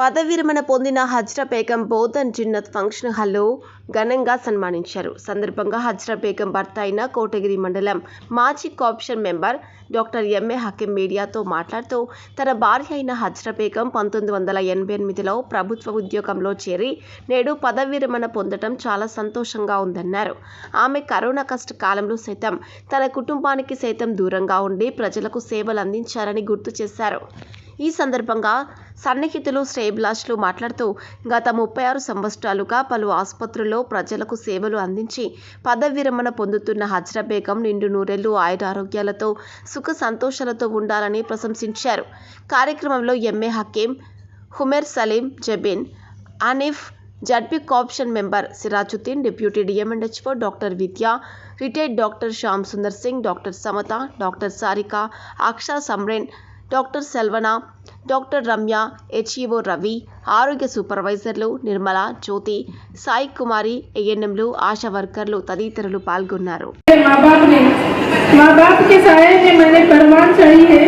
పదవిరమణ పొందిన హజ్రా బేగం బోధన్ జిన్నత్ ఫంక్షన్ హాల్లో ఘనంగా సన్మానించారు. సందర్భంగా హజ్రా బేగం భర్త అయిన కోటగిరి మండలం మాజీ co-option member doctor M A Hakeem మీడియాతో మాట్లాడుతూ తన భార్య అయిన హజ్రా బేగం పంతొమ్మిది వందల ఎనభై ఎనిమిదిలో ప్రభుత్వ ఉద్యోగంలో చేరి నేడు పదవి విరమణ పొందడం చాలా సంతోషంగా ఉందన్నారు. ఆమె కరోనా కష్ట కాలంలో సైతం తన కుటుంబానికి సైతం దూరంగా ఉండి ప్రజలకు సేవలు అందించారని గుర్తు చేశారు. ఈ సందర్భంగా సన్నిహితులు శ్రేయభిలాష్లు మాట్లాడుతూ గత ముప్పై ఆరు సంవత్సరాలుగా పలు ఆసుపత్రుల్లో ప్రజలకు సేవలు అందించి పదవి విరమణ పొందుతున్న హజ్రా బేగం నిండు నూరెళ్ళు ఆయుర ఆరోగ్యాలతో సుఖ సంతోషాలతో ఉండాలని ప్రశంసించారు. కార్యక్రమంలో M A Hakeem Humair Saleem Jabeen Anif ZP co-option member Sirajuddin deputy DMHO doctor Vidya retired doctor Shyam Sundar Singh doctor Samatha doctor Sarika Aksha Samreen doctor Selvan doctor Ramya HEO Ravi ఆరోగ్య సూపర్వైజర్లు నిర్మల జ్యోతి సాయి కుమారి ఏఎన్ఎంలు ఆశా వర్కర్లు తదితరులు పాల్గొన్నారు मेरे माँ बाप ने माँ बाप के साय में मैंने परवान चढ़ी है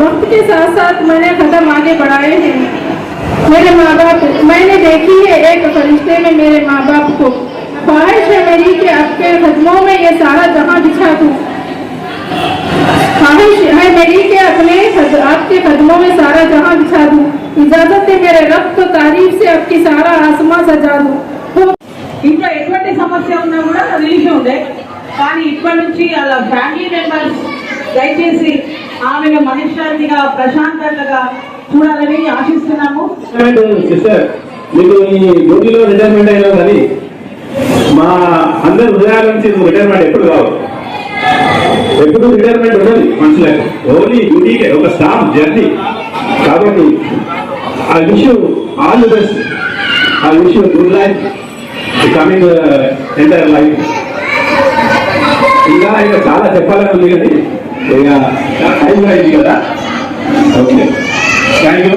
वक्त के साथ साथ मैंने कदम आगे बढ़ाए हैं मेरे माँ बाप मैंने देखी है एक फरिश्ते में मेरे माँ बाप अपने कद- आपके कदमों में सारा जहां बिछा दूं इजाजत है मेरे रब तो तारीफ से आपकी सारा आसमां सजा दूं तो ఇంట్లో ఎటువంటి సమస్య ఉన్నా కూడా రిలీఫ్ ఉండే కానీ ఇప్పటి నుంచి అలా ఫ్యామిలీ మెంబర్స్ దయచేసి ఆమెను మనశ్శాంతిగా ప్రశాంతంగా చూడాలని ఆశిస్తున్నాము రిటైర్మెంట్ సిస్టర్ మీకు ఈ డ్యూటీలో రిటైర్మెంట్ అయినా కానీ మా అందరి హృదయాల నుంచి నువ్వు రిటైర్మెంట్ ఎప్పుడు కావు ఎప్పుడు రిటైర్మెంట్ ఉండదు మనుషులకు. ఓన్లీ డ్యూటీకే ఒక స్టాఫ్ జర్నీ కాబట్టి ఆ విష్ ఆల్ ది బెస్ట్ ఆ wish good life coming entire life ఇంకా ఇక చాలా చెప్పాలని ఉంది కానీ ఇక టైం అయింది కదా. Okay thank you